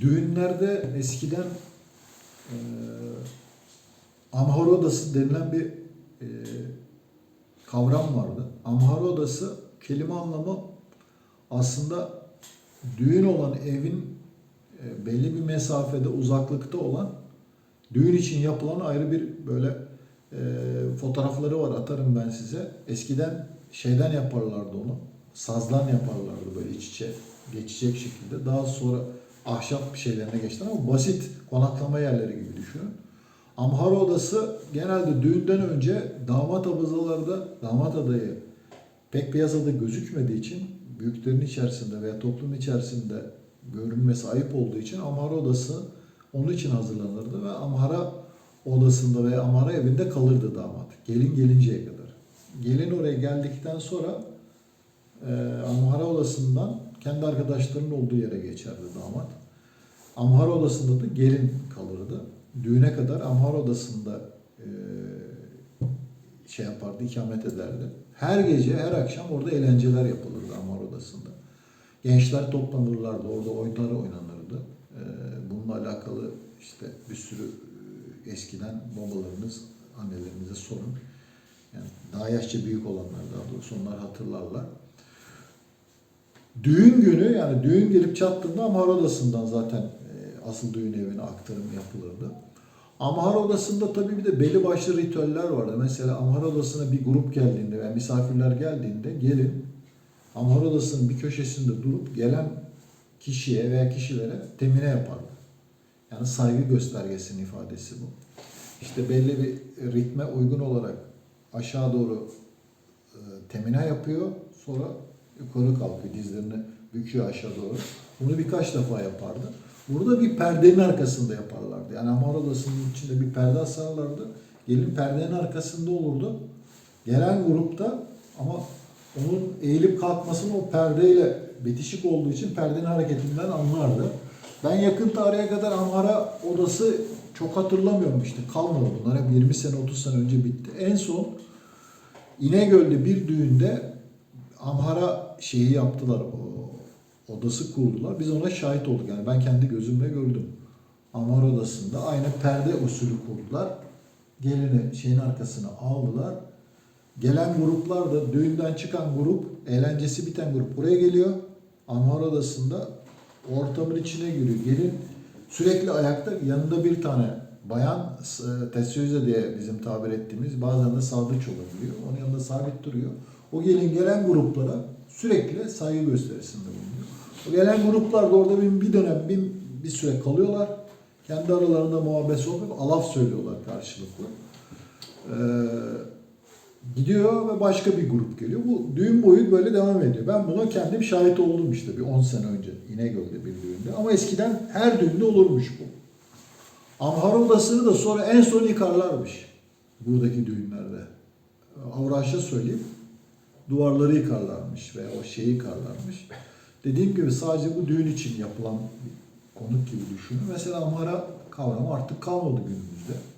düğünlerde eskiden e, amhar odası denilen bir e, kavram vardı. Amhar odası kelime anlamı aslında düğün olan evin e, belli bir mesafede uzaklıkta olan düğün için yapılan ayrı bir böyle e, fotoğrafları var atarım ben size. Eskiden şeyden yaparlardı onu. Sazdan yaparlardı böyle iç içe geçecek şekilde. Daha sonra ahşap şeylerine geçtiler ama basit konaklama yerleri gibi düşünün. Amhar odası genelde düğünden önce damat abazalarda damat adayı pek piyasada gözükmediği için büyüklerin içerisinde veya toplum içerisinde görünmesi ayıp olduğu için amhara odası onun için hazırlanırdı ve amhara odasında veya amhara evinde kalırdı damat. Gelin gelinceye kadar. Gelin oraya geldikten sonra e, amhara odasından kendi arkadaşlarının olduğu yere geçerdi damat. Amhara odasında da gelin kalırdı. Düğüne kadar amhara odasında e, şey yapardı, ikamet ederdi. Her gece, her akşam orada eğlenceler yapılırdı Amar Odası'nda. Gençler toplanırlardı, orada oyunlar oynanırdı. Ee, bununla alakalı işte bir sürü e, eskiden babalarınız, annelerinize sorun. Yani daha yaşça büyük olanlar daha doğrusu onlar hatırlarlar. Düğün günü yani düğün gelip çattığında Amhar Odası'ndan zaten e, asıl düğün evine aktarım yapılırdı. Amhar Odası'nda tabii bir de belli başlı ritüeller vardı. Mesela Amhar Odası'na bir grup geldiğinde veya misafirler geldiğinde gelin Amhar Odası'nın bir köşesinde durup gelen kişiye veya kişilere temine yapardı. Yani saygı göstergesinin ifadesi bu. İşte belli bir ritme uygun olarak aşağı doğru e, temine yapıyor. Sonra yukarı kalkıyor. Dizlerini büküyor aşağı doğru. Bunu birkaç defa yapardı. Burada bir perdenin arkasında yaparlardı. Yani Amar Odası'nın içinde bir perde asarlardı. Gelin perdenin arkasında olurdu. Gelen grupta ama onun eğilip kalkmasını o perdeyle bitişik olduğu için perdenin hareketinden anlardı. Ben yakın tarihe kadar Amhara Odası çok hatırlamıyorum işte. Kalmadı bunlar. Hep 20 sene 30 sene önce bitti. En son İnegöl'de bir düğünde Amhara şeyi yaptılar. O odası kurdular. Biz ona şahit olduk. Yani ben kendi gözümle gördüm. Amhara odasında aynı perde usulü kurdular. Gelini şeyin arkasına aldılar. Gelen gruplar da düğünden çıkan grup, eğlencesi biten grup buraya geliyor. Amhara odasında ortamın içine giriyor. Gelin sürekli ayakta yanında bir tane bayan e, tesyoze diye bizim tabir ettiğimiz bazen de sadıç olabiliyor. Onun yanında sabit duruyor. O gelin gelen gruplara sürekli saygı gösterisinde bulunuyor. O gelen gruplar da orada bir, bir dönem bir, bir süre kalıyorlar. Kendi aralarında muhabbet sohbet, alaf söylüyorlar karşılıklı. Ee, gidiyor ve başka bir grup geliyor. Bu düğün boyu böyle devam ediyor. Ben buna kendim şahit oldum işte bir 10 sene önce İnegöl'de bir düğünde. Ama eskiden her düğünde olurmuş bu. Amhara odasını da sonra en son yıkarlarmış buradaki düğünlerde. Avraş'a söyleyeyim. Duvarları yıkarlarmış veya o şeyi yıkarlarmış. Dediğim gibi sadece bu düğün için yapılan bir konuk gibi düşünün. Mesela Amhara kavramı artık kalmadı günümüzde.